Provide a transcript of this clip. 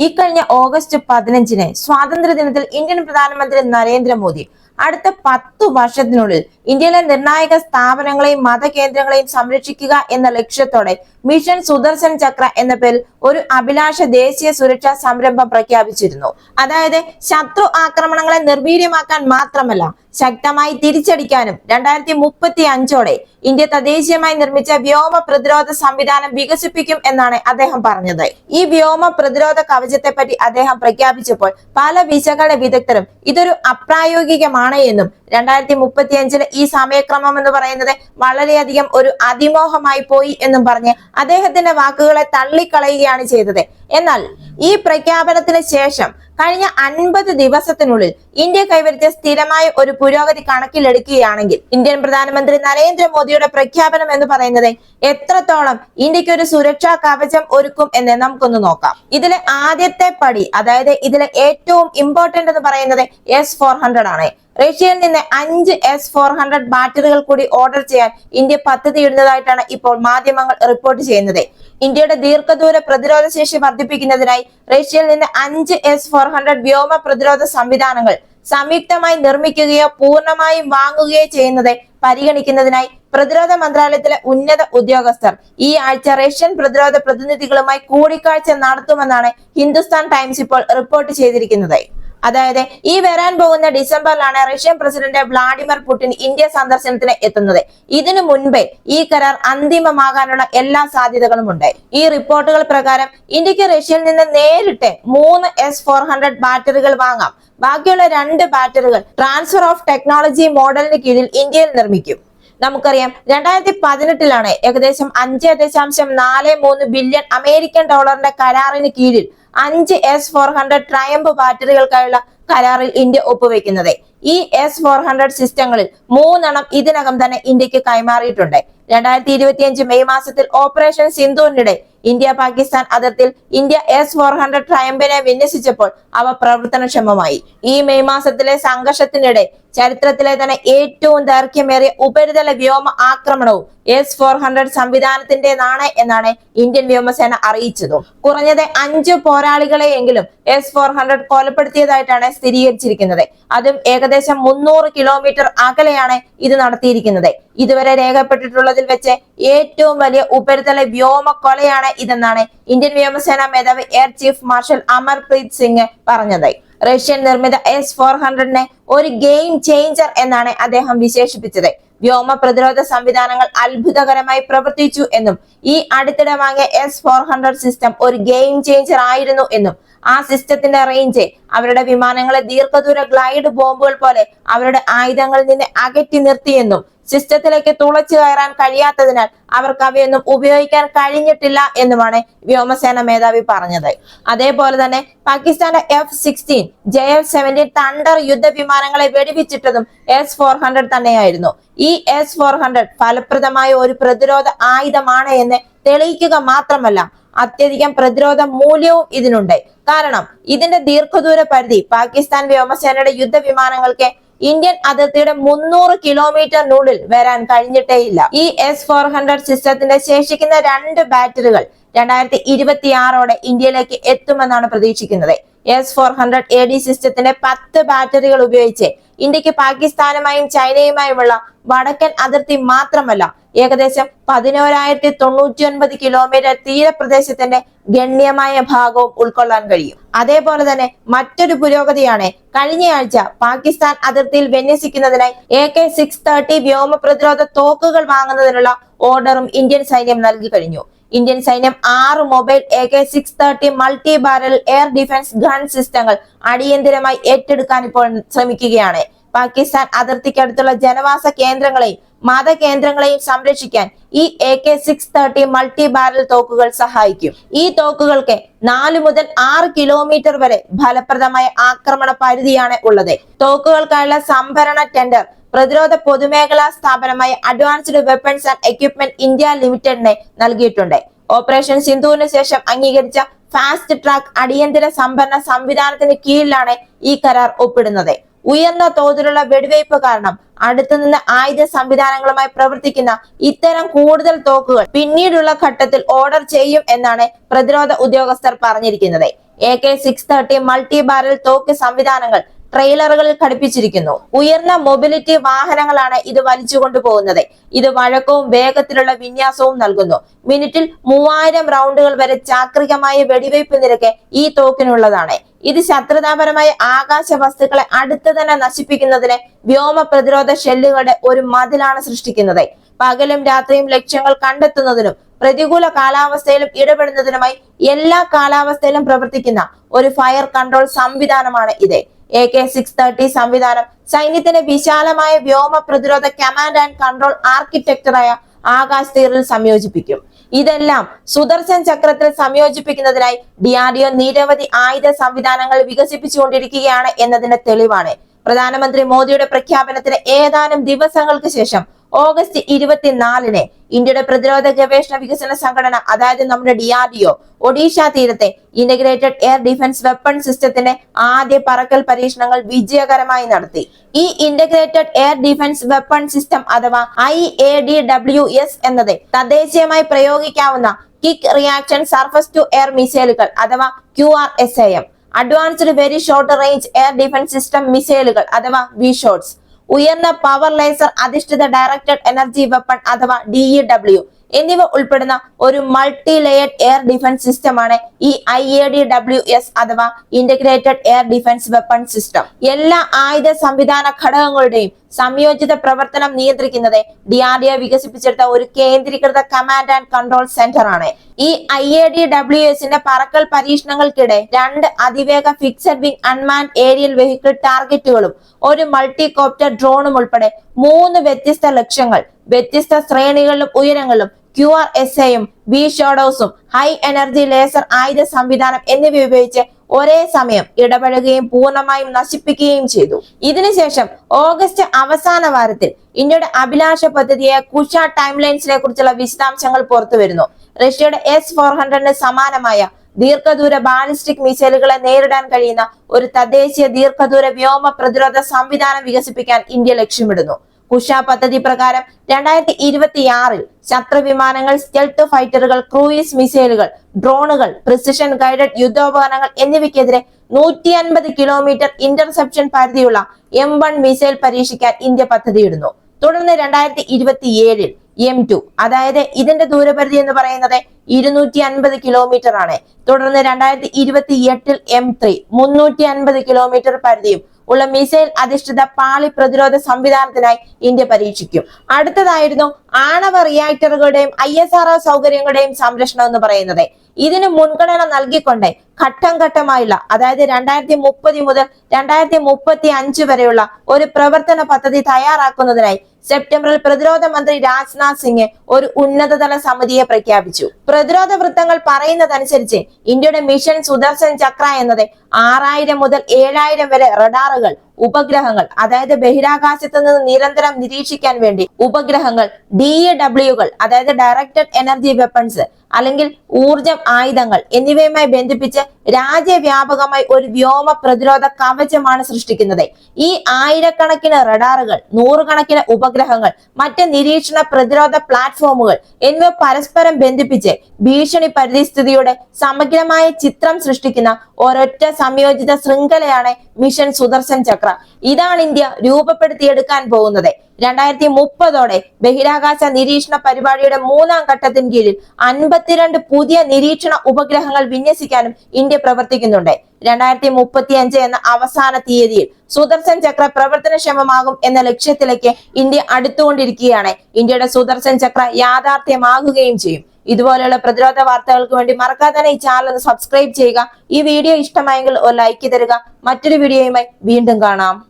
ഇക്കഴിഞ്ഞ ഓഗസ്റ്റ് പതിനഞ്ചിന് സ്വാതന്ത്ര്യ ദിനത്തിൽ ഇന്ത്യൻ പ്രധാനമന്ത്രി നരേന്ദ്രമോദി അടുത്ത പത്തു വർഷത്തിനുള്ളിൽ ഇന്ത്യയിലെ നിർണായക സ്ഥാപനങ്ങളെയും മതകേന്ദ്രങ്ങളെയും സംരക്ഷിക്കുക എന്ന ലക്ഷ്യത്തോടെ മിഷൻ സുദർശൻ ചക്ര എന്ന പേരിൽ ഒരു അഭിലാഷ ദേശീയ സുരക്ഷാ സംരംഭം പ്രഖ്യാപിച്ചിരുന്നു. അതായത് ശത്രു ആക്രമണങ്ങളെ നിർവീര്യമാക്കാൻ മാത്രമല്ല ശക്തമായി തിരിച്ചടിക്കാനും രണ്ടായിരത്തി മുപ്പത്തി അഞ്ചോടെ ഇന്ത്യ തദ്ദേശീയമായി നിർമ്മിച്ച വ്യോമ പ്രതിരോധ സംവിധാനം വികസിപ്പിക്കും എന്നാണ് അദ്ദേഹം പറഞ്ഞത്. ഈ വ്യോമ പ്രതിരോധ കവചത്തെ പറ്റി അദ്ദേഹം പ്രഖ്യാപിച്ചപ്പോൾ പല വിശകല വിദഗ്ധരും ഇതൊരു അപ്രായോഗികമാണ് എന്നും രണ്ടായിരത്തി മുപ്പത്തി അഞ്ചിലെ ഈ സമയക്രമം എന്ന് പറയുന്നത് വളരെയധികം ഒരു അതിമോഹമായി പോയി എന്നും പറഞ്ഞ് അദ്ദേഹത്തിന്റെ വാക്കുകളെ തള്ളിക്കളയുകയാണ് ചെയ്തത്. എന്നാൽ ഈ പ്രഖ്യാപനത്തിന് ശേഷം കഴിഞ്ഞ അൻപത് ദിവസത്തിനുള്ളിൽ ഇന്ത്യ കൈവരിച്ച സ്ഥിരമായ ഒരു പുരോഗതി കണക്കിലെടുക്കുകയാണെങ്കിൽ ഇന്ത്യൻ പ്രധാനമന്ത്രി നരേന്ദ്രമോദിയുടെ പ്രഖ്യാപനം എന്ന് പറയുന്നത് എത്രത്തോളം ഇന്ത്യയ്ക്ക് ഒരു സുരക്ഷാ കവചം ഒരുക്കും എന്ന് നമുക്കൊന്ന് നോക്കാം. ഇതിലെ ആദ്യത്തെ പടി അതായത് ഇതിലെ ഏറ്റവും ഇമ്പോർട്ടന്റ് എന്ന് പറയുന്നത് എസ് ഫോർ ഹൺഡ്രഡ് ആണ്. റഷ്യയിൽ നിന്ന് അഞ്ച് എസ് ഫോർ ഹൺഡ്രഡ് ബാറ്ററികൾ കൂടി ഓർഡർ ചെയ്യാൻ ഇന്ത്യ പദ്ധതിയിടുന്നതായിട്ടാണ് ഇപ്പോൾ മാധ്യമങ്ങൾ റിപ്പോർട്ട് ചെയ്യുന്നത്. ഇന്ത്യയുടെ ദീർഘദൂര പ്രതിരോധ ശേഷി വർദ്ധിപ്പിക്കുന്നതിനായി റഷ്യയിൽ നിന്ന് അഞ്ച് എസ് ഫോർ ഹൺഡ്രഡ് വ്യോമ പ്രതിരോധ സംവിധാനങ്ങൾ സംയുക്തമായി നിർമ്മിക്കുകയോ പൂർണമായും വാങ്ങുകയോ ചെയ്യുന്നത് പരിഗണിക്കുന്നതിനായി പ്രതിരോധ മന്ത്രാലയത്തിലെ ഉന്നത ഉദ്യോഗസ്ഥർ ഈ ആഴ്ച റഷ്യൻ പ്രതിരോധ പ്രതിനിധികളുമായി കൂടിക്കാഴ്ച നടത്തുമെന്നാണ് ഹിന്ദുസ്ഥാൻ ടൈംസ് ഇപ്പോൾ റിപ്പോർട്ട് ചെയ്തിരിക്കുന്നത്. അതായത് ഈ വരാൻ പോകുന്ന ഡിസംബറിലാണ് Russian president Vladimir Putin India സന്ദർശനത്തിന് എത്തുന്നത്. ഇതിനു മുൻപേ ഈ കരാർ അന്തിമമാകാനുള്ള എല്ലാ സാധ്യതകളും ഉണ്ട്. ഈ റിപ്പോർട്ടുകൾ പ്രകാരം ഇന്ത്യയ്ക്ക് റഷ്യയിൽ നിന്ന് നേരിട്ട് മൂന്ന് എസ് ഫോർ ഹൺഡ്രഡ് ബാറ്ററികൾ വാങ്ങാം. ബാക്കിയുള്ള രണ്ട് ബാറ്ററികൾ ട്രാൻസ്ഫർ ഓഫ് ടെക്നോളജി മോഡലിന് കീഴിൽ ഇന്ത്യയിൽ നിർമ്മിക്കും. നമുക്കറിയാം രണ്ടായിരത്തി പതിനെട്ടിലാണ് ഏകദേശം അഞ്ച് ദശാംശം നാല് മൂന്ന് ബില്യൺ അമേരിക്കൻ ഡോളറിന്റെ കരാറിന് കീഴിൽ അഞ്ച് എസ് ഫോർ ഹൺഡ്രഡ് ട്രയംബ് ബാറ്ററികൾക്കായുള്ള കരാറിൽ ഇന്ത്യ ഒപ്പുവെക്കുന്നത്. ഈ എസ് ഫോർ ഹൺഡ്രഡ് സിസ്റ്റങ്ങളിൽ മൂന്നെണ്ണം ഇതിനകം തന്നെ ഇന്ത്യയ്ക്ക് കൈമാറിയിട്ടുണ്ട്. രണ്ടായിരത്തി ഇരുപത്തിയഞ്ച് മെയ് മാസത്തിൽ ഓപ്പറേഷൻ സിന്ധുവിനിടെ ഇന്ത്യ പാകിസ്ഥാൻ അതിർത്തിയിൽ ഇന്ത്യ എസ് ഫോർ ഹൺഡ്രഡ് ട്രയംബിനെ വിന്യസിച്ചപ്പോൾ അവ പ്രവർത്തനക്ഷമമായി. ഈ മെയ് മാസത്തിലെ സംഘർഷത്തിനിടെ ചരിത്രത്തിലെ തന്നെ ഏറ്റവും ദൈർഘ്യമേറിയ ഉപരിതല വ്യോമ ആക്രമണവും എസ് ഫോർ ഹൺഡ്രഡ് സംവിധാനത്തിന്റേതാണ് എന്നാണ് ഇന്ത്യൻ വ്യോമസേന അറിയിച്ചത്. കുറഞ്ഞത് അഞ്ച് പോരാളികളെയെങ്കിലും എസ് ഫോർ ഹൺഡ്രഡ് കൊലപ്പെടുത്തിയതായിട്ടാണ് സ്ഥിരീകരിച്ചിരിക്കുന്നത്. അതും ഏകദേശം മുന്നൂറ് കിലോമീറ്റർ അകലെയാണ് ഇത് നടത്തിയിരിക്കുന്നത്. ഇതുവരെ രേഖപ്പെട്ടിട്ടുള്ളതിൽ വെച്ച് ഏറ്റവും വലിയ ഉപരിതല വ്യോമ കൊലയാണ് ഇതെന്നാണ് ഇന്ത്യൻ വ്യോമസേനാ മേധാവി air chief marshal Amarpreet Singh പറഞ്ഞത്. റഷ്യൻ നിർമ്മിത എസ് ഫോർ ഹൺഡ്രഡിനെ ഒരു ഗെയിം ചേഞ്ചർ എന്നാണ് അദ്ദേഹം വിശേഷിപ്പിച്ചത്. വ്യോമ പ്രതിരോധ സംവിധാനങ്ങൾ അത്ഭുതകരമായി പ്രവർത്തിച്ചു എന്നും ഈ അടുത്തിടെ വാങ്ങിയ എസ് ഫോർ ഹൺഡ്രഡ് സിസ്റ്റം ഒരു ഗെയിം ചേഞ്ചർ ആയിരുന്നു എന്നും ആ സിസ്റ്റത്തിന്റെ റേഞ്ച് അവരുടെ വിമാനങ്ങളെ ദീർഘദൂര ഗ്ലൈഡ് ബോംബുകൾ പോലെ അവരുടെ ആയുധങ്ങളിൽ നിന്ന് അകറ്റി നിർത്തിയെന്നും സിസ്റ്റത്തിലേക്ക് തുളച്ചു കയറാൻ കഴിയാത്തതിനാൽ അവർക്ക് അവയൊന്നും ഉപയോഗിക്കാൻ കഴിഞ്ഞിട്ടില്ല എന്നുമാണ് വ്യോമസേന മേധാവി പറഞ്ഞത്. അതേപോലെ തന്നെ പാകിസ്ഥാന്റെ F sixteen J F seventeen Thunder യുദ്ധ വിമാനങ്ങളെ വെടിവെച്ചിട്ടതും എസ് ഫോർ ഹൺഡ്രഡ് തന്നെയായിരുന്നു. ഈ എസ് ഫോർ ഹൺഡ്രഡ് ഫലപ്രദമായ ഒരു പ്രതിരോധ ആയുധമാണ് എന്ന് തെളിയിക്കുക മാത്രമല്ല അത്യധികം പ്രതിരോധ മൂല്യവും ഇതിനുണ്ട്. കാരണം ഇതിന്റെ ദീർഘദൂര പരിധി പാകിസ്ഥാൻ വ്യോമസേനയുടെ യുദ്ധവിമാനങ്ങൾക്ക് ഇന്ത്യൻ അതിർത്തിയുടെ മുന്നൂറ് കിലോമീറ്ററിനുള്ളിൽ വരാൻ കഴിഞ്ഞിട്ടേയില്ല. ഈ എസ് ഫോർ ഹൺഡ്രഡ് സിസ്റ്റത്തിന്റെ ശേഷിക്കുന്ന രണ്ട് ബാറ്ററികൾ രണ്ടായിരത്തി ഇരുപത്തിയാറോടെ ഇന്ത്യയിലേക്ക് എത്തുമെന്നാണ് പ്രതീക്ഷിക്കുന്നത്. S four hundred A D സിസ്റ്റത്തിന്റെ പത്ത് ബാറ്ററികൾ ഉപയോഗിച്ച് ഇന്ത്യയ്ക്ക് പാകിസ്ഥാനുമായും ചൈനയുമായുമുള്ള വടക്കൻ അതിർത്തി മാത്രമല്ല ഏകദേശം പതിനോരായിരത്തി തൊണ്ണൂറ്റി ഒൻപത് കിലോമീറ്റർ തീരപ്രദേശത്തിന്റെ ഗണ്യമായ ഭാഗവും ഉൾക്കൊള്ളാൻ കഴിയും. അതേപോലെ തന്നെ മറ്റൊരു പുരോഗതിയാണ് കഴിഞ്ഞയാഴ്ച പാകിസ്ഥാൻ അതിർത്തിയിൽ വിന്യസിക്കുന്നതിനായി എ കെ സിക്സ് തേർട്ടി വ്യോമ പ്രതിരോധ തോക്കുകൾ വാങ്ങുന്നതിനുള്ള ഓർഡറും ഇന്ത്യൻ സൈന്യം നൽകി കഴിഞ്ഞു. ഇന്ത്യൻ സൈന്യം ആറ് mobile A K six thirty multi barrel air defence gun സിസ്റ്റങ്ങൾ അടിയന്തിരമായി ഏറ്റെടുക്കാൻ ഇപ്പോൾ ശ്രമിക്കുകയാണ്. പാകിസ്ഥാൻ അതിർത്തിക്കടുത്തുള്ള ജനവാസ കേന്ദ്രങ്ങളെയും മതകേന്ദ്രങ്ങളെയും സംരക്ഷിക്കാൻ ഈ A K six thirty multi barrel തോക്കുകൾ സഹായിക്കും. ഈ തോക്കുകൾക്ക് നാല് മുതൽ ആറ് കിലോമീറ്റർ വരെ ഫലപ്രദമായ ആക്രമണ പരിധിയാണ് ഉള്ളത്. തോക്കുകൾക്കായുള്ള സംഭരണ ടെൻഡർ പ്രതിരോധ പൊതുമേഖലാ സ്ഥാപനമായ advanced weapons and equipment India ലിമിറ്റഡിനെ നൽകിയിട്ടുണ്ട്. ഓപ്പറേഷൻ സിന്ധുവിന് ശേഷം അംഗീകരിച്ച ഫാസ്റ്റ് ട്രാക്ക് അടിയന്തര സംഭരണ സംവിധാനത്തിന് കീഴിലാണ് ഈ കരാർ ഒപ്പിടുന്നത്. ഉയർന്ന തോതിലുള്ള വെടിവയ്പ് കാരണം അടുത്തുനിന്ന് ആയുധ സംവിധാനങ്ങളുമായി പ്രവർത്തിക്കുന്ന ഇത്തരം കൂടുതൽ തോക്കുകൾ പിന്നീടുള്ള ഘട്ടത്തിൽ ഓർഡർ ചെയ്യും എന്നാണ് പ്രതിരോധ ഉദ്യോഗസ്ഥർ പറഞ്ഞിരിക്കുന്നത്. A K six thirty multi barrel തോക്ക് സംവിധാനങ്ങൾ ട്രെയിലറുകളിൽ ഘടിപ്പിച്ചിരിക്കുന്നു. ഉയർന്ന മൊബിലിറ്റി വാഹനങ്ങളാണ് ഇത് വലിച്ചു കൊണ്ടുപോകുന്നത് ഇത് വഴക്കവും വേഗത്തിലുള്ള വിന്യാസവും നൽകുന്നു. മിനിറ്റിൽ മൂവായിരം റൗണ്ടുകൾ വരെ ചാക്രികമായ വെടിവയ്പ് നിരക്ക് ഈ തോക്കിനുള്ളതാണ്. ഇത് ശത്രുതാപരമായ ആകാശ വസ്തുക്കളെ അടുത്ത് തന്നെ നശിപ്പിക്കുന്നതിന് വ്യോമ പ്രതിരോധ ഷെല്ലുകളുടെ ഒരു മതിലാണ് സൃഷ്ടിക്കുന്നത്. പകലും രാത്രിയും ലക്ഷ്യങ്ങൾ കണ്ടെത്തുന്നതിനും പ്രതികൂല കാലാവസ്ഥയിലും ഇടപെടുന്നതിനുമായി എല്ലാ കാലാവസ്ഥയിലും പ്രവർത്തിക്കുന്ന ഒരു ഫയർ കൺട്രോൾ സംവിധാനമാണ് ഇത്. എ കെ സിക്സ് തേർട്ടി സംവിധാനം. സൈന്യത്തിന്റെ വിശാലമായ വ്യോമ പ്രതിരോധ കമാൻഡ് ആൻഡ് കൺട്രോൾ ആർക്കിടെക്ടറായ ആകാശ് തീറിൽ സംയോജിപ്പിക്കും. ഇതെല്ലാം സുദർശൻ ചക്രത്തിൽ സംയോജിപ്പിക്കുന്നതിനായി ഡിആർഡിഒ നിരവധി ആയുധ സംവിധാനങ്ങൾ വികസിപ്പിച്ചുകൊണ്ടിരിക്കുകയാണ് എന്നതിന്റെ തെളിവാണ്. പ്രധാനമന്ത്രി മോദിയുടെ പ്രഖ്യാപനത്തിന് ഏതാനും ദിവസങ്ങൾക്ക് ശേഷം ഓഗസ്റ്റ് ഇരുപത്തിനാലിന് ഇന്ത്യയുടെ പ്രതിരോധ ഗവേഷണ വികസന സംഘടന അതായത് നമ്മുടെ D R D O Odisha തീരത്തെ ഇന്റഗ്രേറ്റഡ് എയർ ഡിഫൻസ് വെപ്പൺ സിസ്റ്റത്തിന്റെ ആദ്യ പറക്കൽ പരീക്ഷണങ്ങൾ വിജയകരമായി നടത്തി. ഈ integrated air defence weapon system അഥവാ I A D W S എന്നത് തദ്ദേശീയമായി പ്രയോഗിക്കാവുന്ന quick reaction surface to air മിസൈലുകൾ അഥവാ Q R S A M advanced very short range air defence system മിസൈലുകൾ അഥവാ വി ഷോട്ട്സ് ഉയർന്ന പവർ ലേസർ അധിഷ്ഠിത directed energy weapon അഥവാ ഡി ഇ ഡബ്ല്യു എന്നിവ ഉൾപ്പെടുന്ന ഒരു മൾട്ടി ലെയർഡ് എയർ ഡിഫൻസ് സിസ്റ്റമാണ് ഈ I A D W S അഥവാ integrated air defence weapon system എല്ലാ ആയുധ സംവിധാന ഘടകങ്ങളുടെയും സംയോജിത പ്രവർത്തനം നിയന്ത്രിക്കുന്നത് ഡി ആർ ഡി ഒ വികസിപ്പിച്ചെടുത്ത ഒരു കേന്ദ്രീകൃത കമാൻഡ് ആൻഡ് കൺട്രോൾ സെന്റർ ആണ്. ഈ ഐ എ ഡി ഡബ്ല്യു എസിന്റെ പറക്കൽ പരീക്ഷണങ്ങൾക്കിടെ രണ്ട് അതിവേഗ fixed wing unmanned aerial vehicle ടാർഗറ്റുകളും ഒരു മൾട്ടികോപ്റ്റർ ഡ്രോണും ഉൾപ്പെടെ മൂന്ന് വ്യത്യസ്ത ലക്ഷ്യങ്ങൾ വ്യത്യസ്ത ശ്രേണികളിലും ഉയരങ്ങളിലും ക്യു ആർ എസ് എയും വി ഷോഡോസും ഹൈ എനർജി ലേസർ ആയുധ സംവിധാനം എന്നിവ ഉപയോഗിച്ച് ഒരേ സമയം ഇടപഴകുകയും പൂർണമായും നശിപ്പിക്കുകയും ചെയ്തു. ഇതിനുശേഷം ഓഗസ്റ്റ് അവസാന വാരത്തിൽ ഇന്ത്യയുടെ അഭിലാഷ പദ്ധതിയെ കുഷ ടൈം ലൈൻസിനെ കുറിച്ചുള്ള വിശദാംശങ്ങൾ പുറത്തുവരുന്നു റഷ്യയുടെ എസ് ഫോർ ഹൺഡ്രഡിന് സമാനമായ ദീർഘദൂര ബാലിസ്റ്റിക് മിസൈലുകളെ നേരിടാൻ കഴിയുന്ന ഒരു തദ്ദേശീയ ദീർഘദൂര വ്യോമ പ്രതിരോധ സംവിധാനം വികസിപ്പിക്കാൻ ഇന്ത്യ ലക്ഷ്യമിടുന്നു. കുഷ പദ്ധതി പ്രകാരം രണ്ടായിരത്തി ഇരുപത്തിയാറിൽ ശത്രു വിമാനങ്ങൾ സ്റ്റെൽത്ത് ഫൈറ്ററുകൾ ക്രൂയിസ് മിസൈലുകൾ ഡ്രോണുകൾ പ്രിസിഷൻ ഗൈഡഡ് യുദ്ധോപകരണങ്ങൾ എന്നിവയ്ക്കെതിരെ നൂറ്റി അൻപത് കിലോമീറ്റർ ഇന്റർസെപ്ഷൻ പരിധിയുള്ള എം വൺ മിസൈൽ പരീക്ഷിക്കാൻ ഇന്ത്യ പദ്ധതിയിടുന്നു. തുടർന്ന് രണ്ടായിരത്തി ഇരുപത്തിയേഴിൽ എം ടു അതായത് ഇതിന്റെ ദൂരപരിധി എന്ന് പറയുന്നത് ഇരുന്നൂറ്റി അൻപത് കിലോമീറ്റർ ആണ്. തുടർന്ന് രണ്ടായിരത്തി ഇരുപത്തി എട്ടിൽ എം ത്രീ മുന്നൂറ്റി അൻപത് കിലോമീറ്റർ പരിധിയും ഉള്ള മിസൈൽ അധിഷ്ഠിത പാളി പ്രതിരോധ സംവിധാനത്തിനായി ഇന്ത്യ പരീക്ഷിക്കും. അടുത്തതായിരുന്നു ആണവ റിയാക്ടറുകളുടെയും ഐ എസ് ആർ സൗകര്യങ്ങളുടെയും സംരക്ഷണം എന്ന് പറയുന്നത്. ഇതിന് മുൻഗണന നൽകിക്കൊണ്ട് ഘട്ടം ഘട്ടമായുള്ള അതായത് രണ്ടായിരത്തി മുപ്പത് മുതൽ രണ്ടായിരത്തി മുപ്പത്തി അഞ്ച് വരെയുള്ള ഒരു പ്രവർത്തന പദ്ധതി തയ്യാറാക്കുന്നതിനായി സെപ്റ്റംബറിൽ പ്രതിരോധ മന്ത്രി രാജ്നാഥ് സിംഗ് ഒരു ഉന്നതതല സമിതിയെ പ്രഖ്യാപിച്ചു. പ്രതിരോധ വൃത്തങ്ങൾ പറയുന്നതനുസരിച്ച് ഇന്ത്യയുടെ മിഷൻ സുദർശൻ ചക്ര എന്നത് ആറായിരം മുതൽ ഏഴായിരം വരെ റഡാറുകൾ ഉപഗ്രഹങ്ങൾ അതായത് ബഹിരാകാശത്ത് നിന്ന് നിരന്തരം നിരീക്ഷിക്കാൻ വേണ്ടി ഉപഗ്രഹങ്ങൾ ഡി എ ഡബ്ല്യുകൾ അതായത് ഡയറക്റ്റഡ് എനർജി വെപ്പൺസ് അല്ലെങ്കിൽ ഊർജം ആയുധങ്ങൾ എന്നിവയുമായി ബന്ധിപ്പിച്ച് രാജ്യവ്യാപകമായി ഒരു വ്യോമ പ്രതിരോധ കവചമാണ് സൃഷ്ടിക്കുന്നത്. ഈ ആയിരക്കണക്കിന് റഡാറുകൾ നൂറുകണക്കിന് ഉപഗ്രഹങ്ങൾ മറ്റ് നിരീക്ഷണ പ്രതിരോധ പ്ലാറ്റ്ഫോമുകൾ എന്നിവ പരസ്പരം ബന്ധിപ്പിച്ച് ഭീഷണി പരിസ്ഥിതിയുടെ സമഗ്രമായ ചിത്രം സൃഷ്ടിക്കുന്ന ഒരൊറ്റ സംയോജിത ശൃംഖലയാണ് മിഷൻ സുദർശൻ ചക്ര. ഇതാണ് ഇന്ത്യ രൂപപ്പെടുത്തിയെടുക്കാൻ പോകുന്നത്. രണ്ടായിരത്തി മുപ്പതോടെ ബഹിരാകാശ നിരീക്ഷണ പരിപാടിയുടെ മൂന്നാം ഘട്ടത്തിന് കീഴിൽ അൻപത്തിരണ്ട് പുതിയ നിരീക്ഷണ ഉപഗ്രഹങ്ങൾ വിന്യസിക്കാനും ഇന്ത്യ പ്രവർത്തിക്കുന്നുണ്ട്. രണ്ടായിരത്തി മുപ്പത്തി അഞ്ച് എന്ന അവസാന തീയതിയിൽ സുദർശൻ ചക്ര പ്രവർത്തനക്ഷമമാകും എന്ന ലക്ഷ്യത്തിലേക്ക് ഇന്ത്യ അടുത്തുകൊണ്ടിരിക്കുകയാണ്. ഇന്ത്യയുടെ സുദർശൻ ചക്ര യാഥാർത്ഥ്യമാകുകയും ചെയ്യും. ഇതുപോലെയുള്ള പ്രതിരോധ വാർത്തകൾക്ക് വേണ്ടി മറക്കാതെ തന്നെ ഈ ചാനൽ ഒന്ന് സബ്സ്ക്രൈബ് ചെയ്യുക. ഈ വീഡിയോ ഇഷ്ടമായെങ്കിൽ ഒരു ലൈക്ക് തരിക. മറ്റൊരു വീഡിയോയുമായി വീണ്ടും കാണാം.